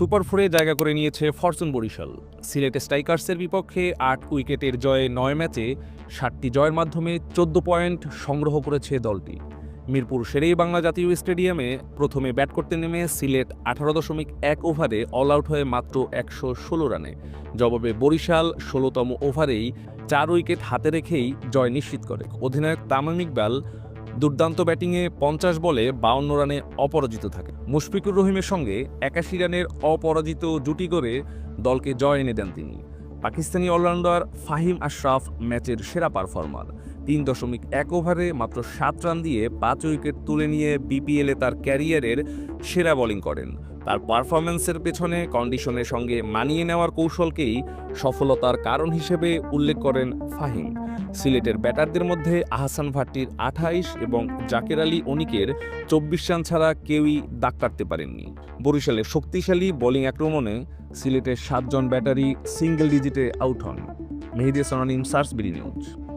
Super ফোরে জায়গা করে নিয়েছে ফরচুন বরিশাল। সিলেট স্ট্রাইকার্সের বিপক্ষে আট উইকেটের জয়ে নয় ম্যাচে সাতটি জয়ের মাধ্যমে চোদ্দ পয়েন্ট সংগ্রহ করেছে দলটি। মিরপুর শেরেই বাংলা জাতীয় স্টেডিয়ামে প্রথমে ব্যাট করতে নেমে সিলেট আঠারো দশমিক এক ওভারে অল আউট হয়ে মাত্র একশো ষোলো রানে। জবাবে বরিশাল ষোলোতম ওভারেই চার উইকেট হাতে রেখেই জয় নিশ্চিত করে। অধিনায়ক তামিম ইকবাল দুর্দান্ত ব্যাটিংয়ে পঞ্চাশ বলে বাউন্ন রানে অপরাজিত থাকে। মুশফিকুর রহিমের সঙ্গে একাশি রানের অপরাজিত জুটি করে দলকে জয় এনে দেন তিনি। পাকিস্তানি অলরাউন্ডার ফাহিম আশরাফ ম্যাচের সেরা পারফর্মার। তিন দশমিক এক ওভারে মাত্র সাত রান দিয়ে পাঁচ উইকেট তুলে নিয়ে বিপিএলে তার ক্যারিয়ারের সেরা বোলিং করেন। তার পারফরম্যান্সের পেছনে কন্ডিশনের সঙ্গে মানিয়ে নেওয়ার কৌশলকেই সফলতার কারণ হিসেবে উল্লেখ করেন ফাহিম। সিলেটের ব্যাটারদের মধ্যে আহসান ভাট্টির আঠাইশ এবং জাকের আলী অনিকের চব্বিশ রান ছাড়া কেউই দাগ কাটতে পারেননি। বরিশালের শক্তিশালী বোলিং আক্রমণে সিলেটের সাতজন ব্যাটারি সিঙ্গেল ডিজিটে আউট হন। মেহেদি সোনানিম সার্স বিডি নিউজ।